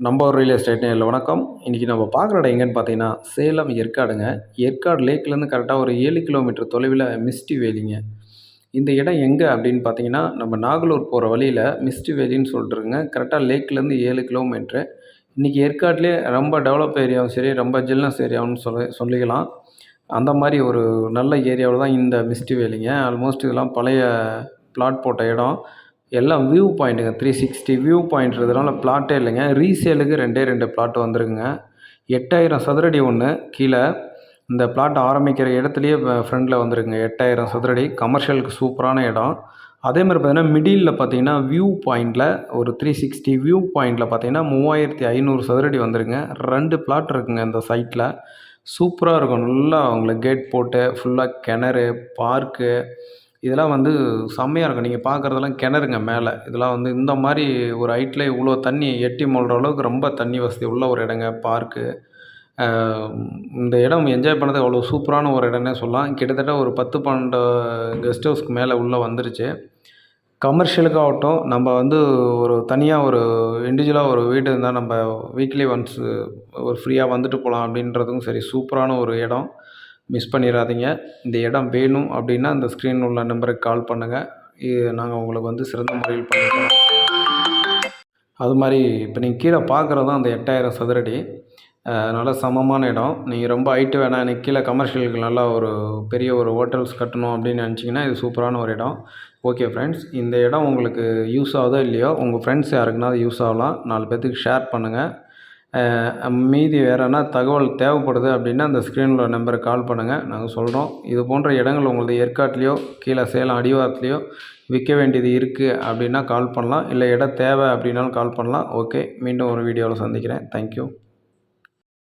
நம்ம ஒரு real estate நேரில் வணக்கம். இன்றைக்கி நம்ம பார்க்குற இடம் எங்கேன்னு பார்த்தீங்கன்னா சேலம் ஏற்காடுங்க. ஏற்காடு லேக்லேருந்து கரெக்டாக ஒரு ஏழு கிலோமீட்டர் தொலைவில் மிஸ்டி வேலிங்க. இந்த இடம் எங்கே அப்படின்னு பார்த்தீங்கன்னா நம்ம நாகலூர் போகிற வழியில் மிஸ்டி வேலின்னு சொல்லிட்டுருங்க கரெக்டாக லேக்லேருந்து ஏழு கிலோமீட்ரு இன்றைக்கி ஏற்காட்லேயே ரொம்ப டெவலப் ஏரியாவும் சரி ரொம்ப ஜில்னஸ் ஏரியாவும் சொல்ல சொல்லிக்கலாம். அந்த மாதிரி ஒரு நல்ல ஏரியாவில் தான் இந்த மிஸ்டி வேலிங்க. ஆல்மோஸ்ட் இதெல்லாம் பழைய பிளாட் போட்ட இடம். எல்லாம் வியூ பாயிண்ட்டுங்க த்ரீ சிக்ஸ்டி வியூ பாயிண்ட்றதுனால பிளாட்டே இல்லைங்க. ரீசேலுக்கு ரெண்டே ரெண்டு பிளாட் வந்துருக்குங்க. எட்டாயிரம் சதுரடி ஒன்று கீழே இந்த பிளாட் ஆரம்பிக்கிற இடத்துலையே ஃப்ரண்டில் வந்துருக்குங்க. எட்டாயிரம் சதுரடி. கமர்ஷியலுக்கு சூப்பரான இடம். அதே மாதிரி பார்த்தீங்கன்னா மிடில் பார்த்தீங்கன்னா வியூ பாயிண்டில் ஒரு த்ரீ சிக்ஸ்டி வியூ பாயிண்டில் பார்த்தீங்கன்னா மூவாயிரத்தி ஐநூறு சதுரடி வந்துருங்க ரெண்டு பிளாட் இருக்குங்க இந்த சைட்டில் சூப்பராக இருக்கும். நல்லா அவங்களுக்கு கேட் போட்டு ஃபுல்லாக கிணறு பார்க்கு இதெல்லாம் வந்து செம்மையாக இருக்கும். நீங்கள் பார்க்குறதெல்லாம் கிணறுங்க மேலே. இதெல்லாம் வந்து இந்த மாதிரி ஒரு ஹைட்டில் இவ்வளோ தண்ணி எட்டி மொழ்கிற அளவுக்கு ரொம்ப தண்ணி வசதி உள்ள ஒரு இடங்க பார்க்கு இந்த இடம் என்ஜாய் பண்ணது அவ்வளோ சூப்பரான ஒரு இடம்னே சொல்லலாம். கிட்டத்தட்ட ஒரு பத்து பன்னெண்டு கெஸ்ட் ஹவுஸ்க்கு மேலே உள்ளே வந்துருச்சு. கமர்ஷியலுக்காகட்டும் நம்ம வந்து ஒரு தனியாக ஒரு இண்டிவிஜுவலாக ஒரு வீடு இருந்தால் நம்ம வீக்லி ஒன்ஸ் ஒரு ஃப்ரீயாக வந்துட்டு போகலாம் அப்படின்றதும் சரி சூப்பரான ஒரு இடம். மிஸ் பண்ணிடாதீங்க இந்த இடம் வேணும் அப்படின்னா அந்த ஸ்க்ரீன் உள்ள நம்பருக்கு கால் பண்ணுங்கள் இது நாங்கள் உங்களுக்கு வந்து சிறந்த முறையில் பண்ணிக்கிறோம் அது மாதிரி இப்போ நீங்கள் கீழே பார்க்குறது தான் அந்த எட்டாயிரம் சதுரடி. நல்ல சமமான இடம். நீங்கள் ரொம்ப ஹைட்டு வேணாம் எனக்கு கீழே கமர்ஷியலுக்கு நல்லா ஒரு பெரிய ஒரு ஹோட்டல்ஸ் கட்டணும் அப்படின்னு நினச்சிங்கன்னா இது சூப்பரான ஒரு இடம். ஓகே ஃப்ரெண்ட்ஸ் இந்த இடம் உங்களுக்கு யூஸ் ஆகுதோ இல்லையோ உங்கள் ஃப்ரெண்ட்ஸ் யாருக்குன்னா யூஸ் ஆகலாம். நாலு பேர்த்துக்கு ஷேர் பண்ணுங்கள் மீதி வேறு என்ன தகவல் தேவைப்படுது அப்படின்னா அந்த ஸ்க்ரீனில் நம்பருக்கு கால் பண்ணுங்கள் நாங்கள் சொல்கிறோம் இது போன்ற இடங்கள் உங்களது ஏற்காட்லேயோ கீழே சேலம் அடிவாரத்துலேயோ விற்க வேண்டியது இருக்குது அப்படின்னா கால் பண்ணலாம். இல்லை இடம் தேவை அப்படின்னாலும் கால் பண்ணலாம். ஓகே மீண்டும் ஒரு வீடியோவில் சந்திக்கிறேன். தேங்க்யூ